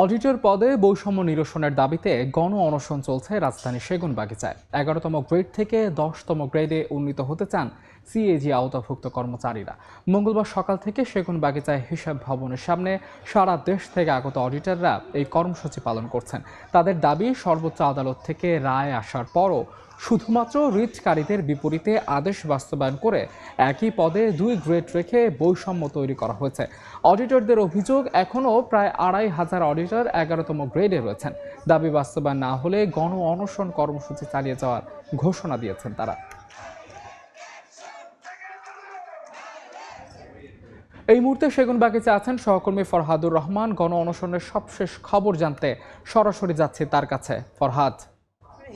Auditor পদে বৈষম্য নিরসনের দাবিতে গণ অনশন চলছে রাজধানী সেগুনবাগিচায়। এগারোতম গ্রেড থেকে দশতম গ্রেডে উন্নীত হতে চান সিএজি আওতাভুক্ত কর্মচারীরা। মঙ্গলবার সকাল থেকে সেগুনবাগিচায় হিসাব ভবনের সামনে সারা দেশ থেকে আগত অডিটররা এই কর্মসূচি পালন করছেন। তাদের দাবি সর্বোচ্চ আদালত থেকে রায় আসার পরও শুধুমাত্র রিটকারীদের বিপরীতে আদেশ বাস্তবায়ন করে একই পদে দুই গ্রেড রেখে বৈষম্য তৈরি করা হয়েছে। অডিটরদের অভিযোগ এখনও প্রায় আড়াই হাজার অডিটর এগারোতম গ্রেডে রয়েছেন। দাবি বাস্তবায়ন না হলে গণ অনশন কর্মসূচি চালিয়ে যাওয়ার ঘোষণা দিয়েছেন তারা। এই মুহূর্তে সেগুনবাগিচে আছেন সহকর্মী ফরহাদুর রহমান। গণ অনশনের সবশেষ খবর জানতে সরাসরি যাচ্ছে তার কাছে। ফরহাদ।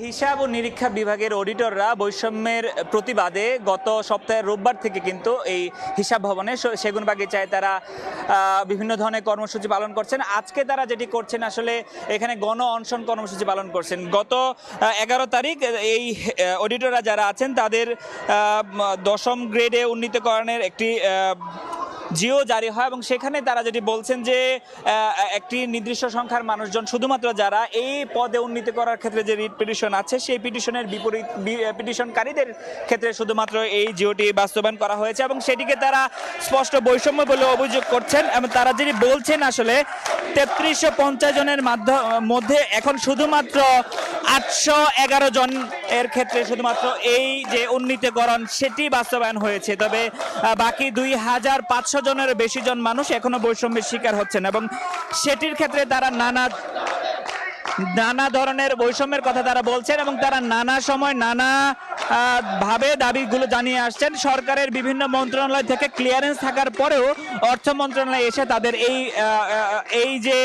হিসাব ও নিরীক্ষা বিভাগের অডিটররা বৈষম্যের প্রতিবাদে গত সপ্তাহের রোববার থেকে কিন্তু এই হিসাব ভবনে স- সেগুনবাগিচায় তারা বিভিন্ন ধরনের কর্মসূচি পালন করছেন। আজকে তারা যেটি করছেন, আসলে এখানে গণ অনশন কর্মসূচি পালন করছেন। গত এগারো তারিখ এই অডিটররা যারা আছেন, তাদের দশম গ্রেডে উন্নীতকরণের একটি জিও জারি হয় এবং সেখানে তারা যেটি বলছেন যে একটি নির্দিষ্ট সংখ্যার মানুষজন শুধুমাত্র যারা এই পদে উন্নীত করার ক্ষেত্রে যে রিট পিটিশন আছে, সেই পিটিশনের বিপরীত পিটিশনকারীদের ক্ষেত্রে শুধুমাত্র এই জিওটি বাস্তবায়ন করা হয়েছে এবং সেটিকে তারা স্পষ্ট বৈষম্য বলে অভিযোগ করছেন এবং তারা যেটি বলছেন আসলে তেত্রিশশো পঞ্চাশ জনের মাধ্য- মধ্যে এখন শুধুমাত্র আটশো এগারো জন এর ক্ষেত্রে শুধুমাত্র এই যে উন্নীতকরণ, সেটি বাস্তবায়ন হয়েছে। তবে বাকি দুই হাজার পাঁচশো জনের বেশি জন মানুষ এখনও বৈষম্যের শিকার হচ্ছেন এবং সেটির ক্ষেত্রে তারা নানা নানা ধরনের বৈষম্যের কথা তারা বলছেন এবং তারা নানা সময় নানা ভাবে দাবিগুলো জানিয়ে আসছেন। সরকারের বিভিন্ন মন্ত্রণালয় থেকে ক্লিয়ারেন্স থাকার পরেও অর্থ মন্ত্রণালয় এসে তাদের এই এই যে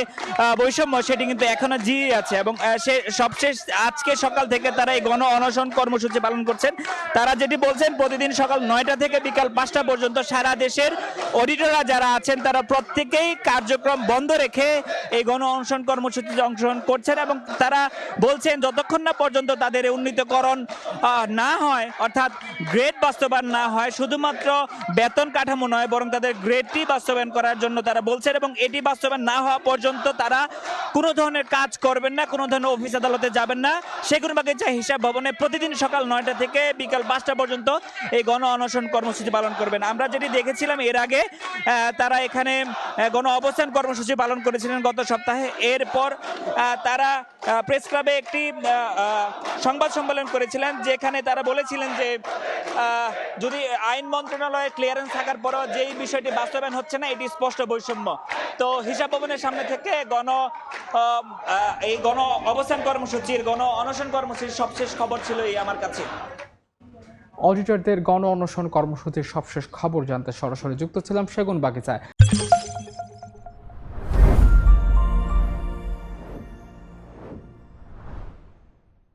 বৈষম্য সেটি কিন্তু এখনও জিয়ে আছে এবং সে সবশেষ আজকে সকাল থেকে তারা এই গণ অনশন কর্মসূচি পালন করছেন। তারা যেটি বলছেন প্রতিদিন সকাল নয়টা থেকে বিকাল পাঁচটা পর্যন্ত সারা দেশের অডিটররা যারা আছেন তারা প্রত্যেকেই কার্যক্রম বন্ধ রেখে এই গণ অনশন কর্মসূচিতে অংশগ্রহণ করছেন এবং তারা বলছেন যতক্ষণ না পর্যন্ত তাদের উন্নীতকরণ আহ, না হয়, অর্থাৎ গ্রেড বাস্তবায়ন না হয়, শুধুমাত্র বেতন কাঠামো নয়, বরং তাদের গ্রেডটি বাস্তবায়ন করার জন্য তারা বলছেন এবং এটি বাস্তবায়ন না হওয়া পর্যন্ত তারা কোনো ধরনের কাজ করবেন না, কোনো ধরনের অফিস আদালতে যাবেন না। সেগুন বাগিচা হিসাব ভবনে প্রতিদিন সকাল নয়টা থেকে বিকাল পাঁচটা পর্যন্ত এই গণ অনশন কর্মসূচি পালন করবেন। আমরা যেটি দেখেছিলাম এর আগে তারা এখানে গণ অবস্থান কর্মসূচি পালন করেছিলেন গত সপ্তাহে। এরপর তারা প্রেস ক্লাবে একটি সংবাদ সম্মেলন করেছিলেন, যেখানে তারা বলেছিলেন যে যদি আইন মন্ত্রণালয়ে ক্লিয়ারেন্স থাকার পরও যেই বিষয়টি বাস্তবায়ন হচ্ছে না, এটি স্পষ্ট বৈষম্য। তো হিসাব ভবনের সামনে থেকে গণ এই গণ অবস্থান কর্মসূচির, গণ অনশন কর্মসূচির সবশেষ খবর ছিল এই আমার কাছে। অডিটরদের গণ অনশন কর্মসূচির সবশেষ খবর জানতে সরাসরি যুক্ত ছিলাম সেগুন বাগিচায়